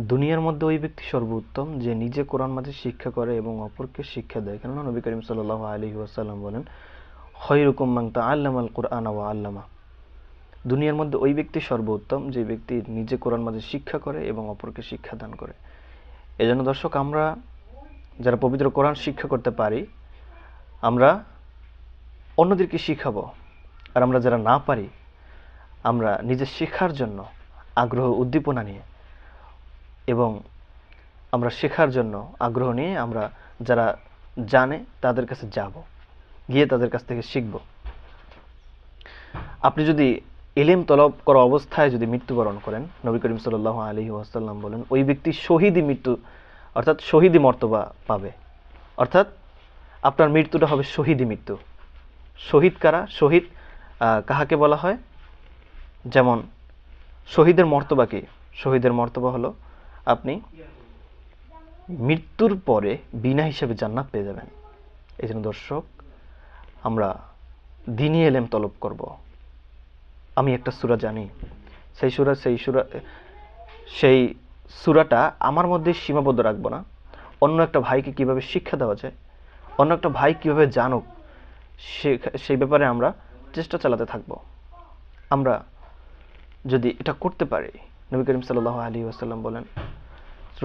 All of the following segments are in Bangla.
দুনিয়ার মধ্যে ওই ব্যক্তি সর্বোত্তম যে নিজে কোরআন মাঝে শিক্ষা করে এবং অপরকে শিক্ষা দেয়। কেননা নবী করিম সাল্লাহ আলী ওয়াসাল্লাম বলেন, খৈরুকুম মাং তা আল্লামাল কোরআন ওয়া আল্লামা। দুনিয়ার মধ্যে ওই ব্যক্তি সর্বোত্তম যে ব্যক্তি নিজে কোরআন মাঝে শিক্ষা করে এবং অপরকে শিক্ষা দান করে। এজন্য দর্শক, আমরা যারা পবিত্র কোরআন শিক্ষা করতে পারি, আমরা অন্যদেরকে শিখাবো। আর আমরা যারা না পারি, আমরা নিজের শেখার জন্য আগ্রহ, উদ্দীপনা নিয়ে এবং আমরা শেখার জন্য আগ্রহ নিয়ে আমরা যারা জানে তাদের কাছে যাব, গিয়ে তাদের কাছ থেকে শিখব। আপনি যদি এলেম তলব করা অবস্থায় যদি মৃত্যুবরণ করেন, নবী করিম সাল্লাহ আলী ওয়াসাল্লাম বলেন, ওই ব্যক্তি শহীদই মৃত্যু, অর্থাৎ শহীদই মর্তবা পাবে। অর্থাৎ আপনার মৃত্যুটা হবে শহীদই মৃত্যু। শহীদ কারা? শহীদ কাহাকে বলা হয়? যেমন, শহীদের মর্তবা কি? শহীদের মর্তবা হলো আপনি মৃত্যুর পরে বিনা হিসেবে জান্নাত পেয়ে যাবেন। এই জন্য দর্শক, আমরা দিনই এলেম তলব করব। আমি একটা সুরা জানি। সেই সুরা সেই সুরা, সেই সূরাটা আমার মধ্যে সীমাবদ্ধ রাখব না। অন্য একটা ভাইকে কীভাবে শিক্ষা দেওয়া যায়, অন্য একটা ভাই কীভাবে জানুক সেই ব্যাপারে আমরা চেষ্টা চালাতে থাকব। আমরা যদি এটা করতে পারি, নবী করিম সাল্লাহ আলী আসাল্লাম বলেন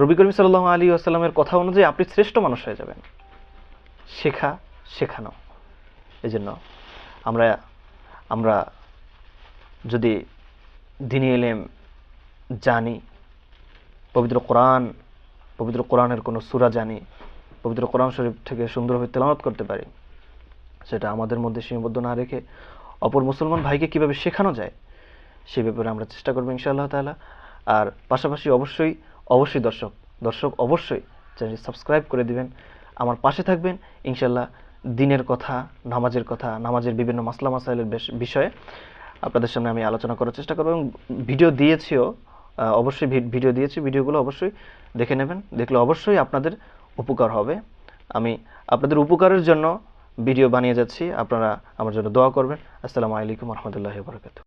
রবি করিম সাল্লাহ আলী আসাল্লামের কথা অনুযায়ী আপনি শ্রেষ্ঠ মানুষ হয়ে যাবেন। শেখা, শেখানো। এই জন্য আমরা আমরা যদি দিনী এলেম জানি, পবিত্র কোরআন, পবিত্র কোরআনের কোনো সুরা জানি, পবিত্র কোরআন শরীফ থেকে সুন্দরভাবে তেলাওয়াত করতে পারি, সেটা আমাদের মধ্যে সীমাবদ্ধ না রেখে অপর মুসলমান ভাইকে কীভাবে শেখানো যায়, সে ব্যাপারে আমরা চেষ্টা করব ইনশাআল্লাহ তাআলা। আর পাশাপাশি অবশ্যই অবশ্যই দর্শক দর্শক অবশ্যই চ্যানেল সাবস্ক্রাইব করে দিবেন। আমার পাশে থাকবেন, ইনশাআল্লাহ, দিনের কথা, নামাজের কথা, নামাজের বিভিন্ন মাসলা মাসাইলের বিষয়ে আপনাদের সামনে আমি আলোচনা করার চেষ্টা করব এবং ভিডিও দিয়েছিও অবশ্যই ভিডিও দিয়েছি, ভিডিওগুলো অবশ্যই দেখে নেবেন। দেখলে অবশ্যই আপনাদের উপকার হবে। আমি আপনাদের উপকারের জন্য ভিডিও বানিয়ে যাচ্ছি। আপনারা আমার জন্য দোয়া করবেন। আসসালামু আলাইকুম রহমতুল্লাহ বরকাত